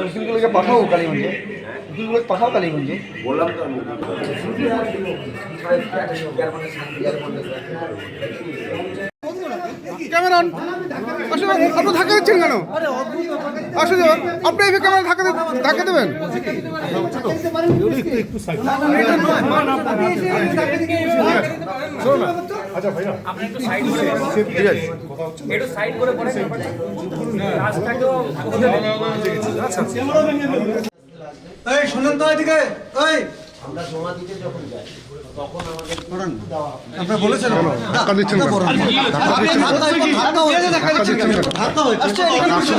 উকিলগুলোকে পাঠাও কালীগঞ্জে পাঠাও কালীগঞ্জে বললাম তো ক্যামেরা আসলে আপনি ধাক্কা দিচ্ছেন কেন আসলে আপনি এই ক্যামেরা ধাক্কা দে- ধাক্কা দেবেন এই শুনুন তো এদিকে। এই। আমরা জমা দিতে যখন যাই তখন আমাদের আপনি বলেছেন ধাক্কা দিচ্ছেন কেন? আপনি ধাক্কা ধাক্কা হয়েছে ধাক্কা দিচ্ছেন কেন? ধাক্কা হয়েছে ধাক্কা দিচ্ছেন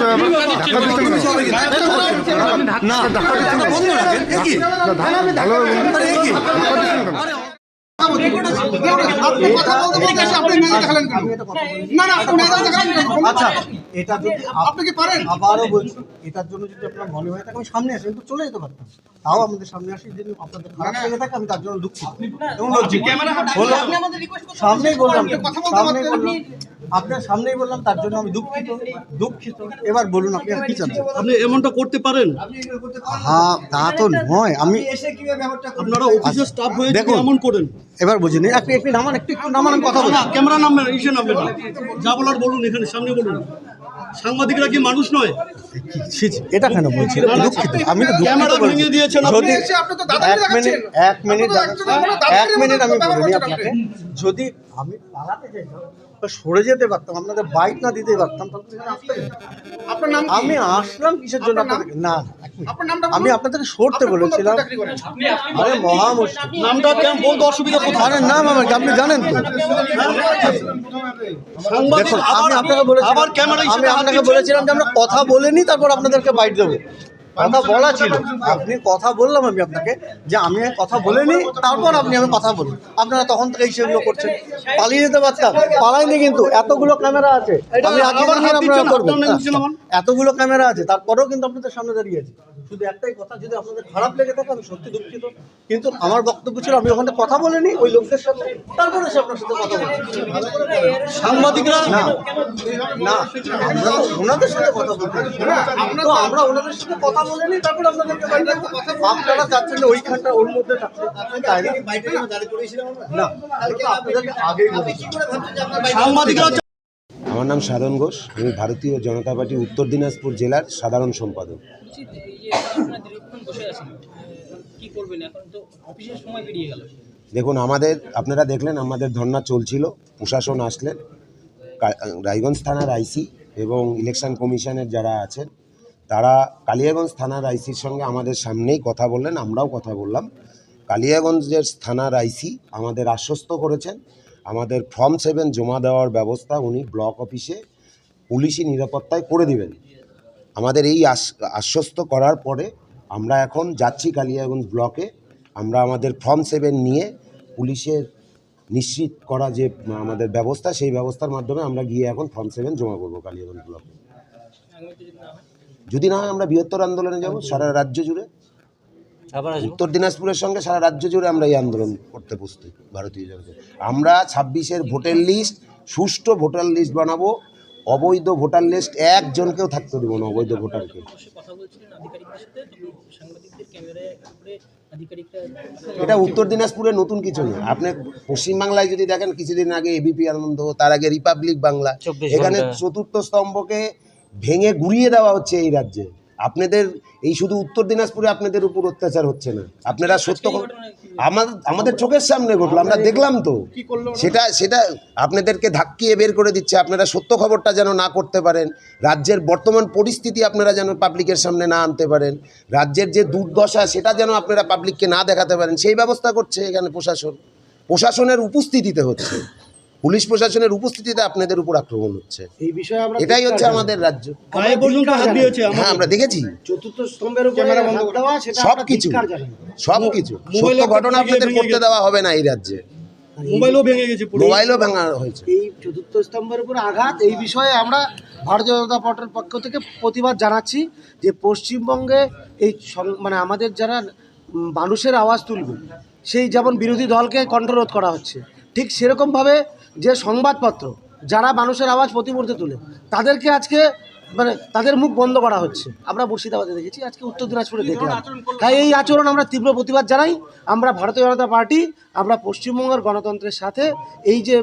না ধাক্কা বন্ধ রাখেন কি? আপনি আপনি না না আপনি আচ্ছা এটা যদি আপনি কি পারেন? আবারও বলছি এটার জন্য যদি আপনার মনে হয় থাকে আমি সামনে আসি চলে যেতে পারতাম। তাও আমাদের সামনে আসি যদি আপনাদের খারাপ লেগে থাকে আমি তার জন্য দুঃখিত। এবং লজ্জিত। সামনেই বললাম সামনেই বললাম। আপনার সামনেই বললাম তার জন্য আমি দুঃখিত দুঃখিত। এবার বলুন আপনি আর কি চাচ্ছেন আপনি এমনটা করতে পারেন। হ্যাঁ তা তো নয়। আমি আপনারা অফিসে স্টাফ হয়ে দেখুন। এমন করেন। এবার বুঝিনি একটু একটু নামান একটু একটু নামান কথা বলি না ক্যামেরা নামবেন ইসে নামবেন। না যা বলার বলুন এখানে সামনে বলুন। সাংবাদিকরা কি মানুষ নয়? ছি, ছি, এটা কেন বলছি? দুঃখিত। আমি তো দুঃখিত ভেঙে দিয়েছেন যদি আপনি এক মিনিট এক মিনিট আপনি এক মিনিট আমি বলিনি আপনাকে। যদি আমি পালাতে বা সরে যেতে পারতাম আপনাদের বাইক না দিতে পারতাম তাহলে তো আসতে আপনার নাম আমি আসলাম কিসের জন্য আপনাদের না আমি। আপনাদেরকে সরতে বলেছিলাম? আরে মহা মুশকিল। নামটা কেমন বলতে অসুবিধা কোথায় আরে নাম আমার আপনি জানেন তো। সাংবাদিক দেখুন আবার আমি আপনাকে বলেছিলাম আমি আপনাকে বলেছিলাম যে আমরা কথা বলে নি তারপর আপনাদেরকে বাইট দেবো। কথা বলা ছিল। আপনি কথা বললাম আমি আপনাকে যে আমি কথা বলে নি তারপর আপনি আমি কথা বলি আপনারা তখন থেকে সেগুলো করছেন। পালিয়ে যেতে পারতাম। পালাইনি কিন্তু। এতগুলো ক্যামেরা আছে। আমি আপনারা করবেন। আমার। এতগুলো ক্যামেরা আছে। তারপরেও কিন্তু আপনাদের সামনে দাঁড়িয়ে আছি। শুধু একটাই কথা যদি আপনাদের খারাপ লেগে থাকে আমি সত্যি দুঃখিত। কিন্তু আমার বক্তব্য ছিল আমি ওখানে কথা বলিনি ওই লোকদের সাথে। তারপরে সে আপনার সাথে কথা বলছি। সাংবাদিকরা? না। না ওনাদের সাথে কথা বলতে আমরা ওনাদের সাথে কথা বলিনি তারপর আপনাদেরকে আপনারা চাচ্ছেন যে ওইখানটা ওর মধ্যে থাকতে। তাই না না আমি তো আপনাদেরকে আগেই সাংবাদিকরা আমার নাম সাধন ঘোষ আমি ভারতীয় জনতা পার্টি উত্তর দিনাজপুর জেলার সাধারণ সম্পাদক। বলছি যে এই যে আপনারা দীর্ঘক্ষণ বসে আছেন আহ, কি করবেন? এখন তো অফিসের সময় পেরিয়ে গেল। দেখুন আমাদের আপনারা দেখলেন আমাদের ধর্না চলছিল প্রশাসন আসলেন রায়গঞ্জ থানার আইসি এবং ইলেকশন কমিশনের যারা আছেন তারা কালিয়াগঞ্জ থানার আইসির সঙ্গে আমাদের সামনেই কথা বললেন, আমরাও কথা বললাম। কালিয়াগঞ্জের থানার আইসি আমাদের আশ্বস্ত করেছেন। আমাদের ফর্ম সেভেন জমা দেওয়ার ব্যবস্থা উনি ব্লক অফিসে পুলিশি নিরাপত্তায় করে দিবেন। আমাদের এই আশ- আশ্বস্ত করার পরে আমরা এখন যাচ্ছি কালিয়াগঞ্জ ব্লকে। আমরা আমাদের ফর্ম সেভেন নিয়ে পুলিশের নিশ্চিত করা যে, আমাদের ব্যবস্থা, সেই ব্যবস্থার মাধ্যমে আমরা গিয়ে এখন ফর্ম সেভেন জমা করব কালিয়াগঞ্জ ব্লকে। যদি না হয় আমরা বৃহত্তর আন্দোলনে যাব সারা রাজ্য জুড়ে। উত্তর দিনাজপুরের সঙ্গে সারা রাজ্য জুড়ে আমরা এই আন্দোলন করতে প্রস্তুত ভারতীয় জনতা আমরা ছাব্বিশের ভোটার লিস্ট সুষ্ঠু ভোটার লিস্ট বানাবো অবৈধ ভোটার লিস্ট একজনকেও থাকতে দেবো না অবৈধ ভোটারকে। এটা উত্তর দিনাজপুরে নতুন কিছু নয় আপনি পশ্চিমবাংলায় যদি দেখেন কিছুদিন আগে এবিপি আনন্দ তার আগে রিপাবলিক বাংলা। এখানে চতুর্থ স্তম্ভকে ভেঙে গুড়িয়ে দেওয়া হচ্ছে এই রাজ্যে। আপনাদের এই শুধু উত্তর দিনাজপুরে আপনাদের উপর অত্যাচার হচ্ছে না। আপনারা সত্য আমার আমাদের চোখের সামনে ঘটলো আমরা দেখলাম তো। সেটা সেটা আপনাদেরকে ধাক্কিয়ে বের করে দিচ্ছে। আপনারা সত্য খবরটা যেন না করতে পারেন। রাজ্যের বর্তমান পরিস্থিতি আপনারা যেন পাবলিকের সামনে না আনতে পারেন। রাজ্যের যে দুর্দশা সেটা যেন আপনারা পাবলিককে না দেখাতে পারেন। সেই ব্যবস্থা করছে এখানে প্রশাসন। প্রশাসনের উপস্থিতিতে হচ্ছে। পুলিশ প্রশাসনের উপস্থিতিতে আপনাদের উপর আক্রমণ হচ্ছে। এই বিষয়ে আমরা এটাই হচ্ছে আমাদের রাজ্য। গায়ে পর্যন্ত হাত দিয়েছে হ্যাঁ আমরা দেখেছি। চতুর্থ স্তম্ভের উপরে হাত দেওয়া সেটা সব কিছু। সব কিছু। সত্য ঘটনা আপনাদের করতে দেওয়া হবে না এই রাজ্যে। মোবাইলও ভেঙে গেছে মোবাইলও ভাঙা হয়েছে। এই চতুর্থ স্তম্ভের উপরে আঘাত এই বিষয়ে আমরা ভারতীয় জনতা পার্টির পক্ষ থেকে প্রতিবাদ জানাচ্ছি যে পশ্চিমবঙ্গে এই মানে আমাদের যারা মানুষের আওয়াজ তুলবে সেই যেমন বিরোধী দলকে কণ্ঠরোধ করা হচ্ছে ঠিক সেরকমভাবে যে সংবাদপত্র যারা মানুষের আওয়াজ প্রতি মুহূর্তে তুলে তাদেরকে আজকে মানে তাদের মুখ বন্ধ করা হচ্ছে। আমরা মুর্শিদাবাদে দেখেছি আজকে উত্তর দিনাজপুরে দেখলাম। তাই এই আচরণ আমরা তীব্র প্রতিবাদ জানাই। আমরা ভারতীয় জনতা পার্টি আমরা পশ্চিমবঙ্গের গণতন্ত্রের সাথে এই যে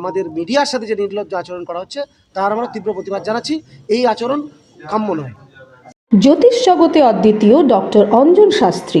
আমাদের মিডিয়ার সাথে যে নির্লজ্জ আচরণ করা হচ্ছে তার আমরা তীব্র প্রতিবাদ জানাচ্ছি। এই আচরণ কাম্য নয়। জ্যোতিষ জগতে অদ্বিতীয় ডক্টর অঞ্জন শাস্ত্রী।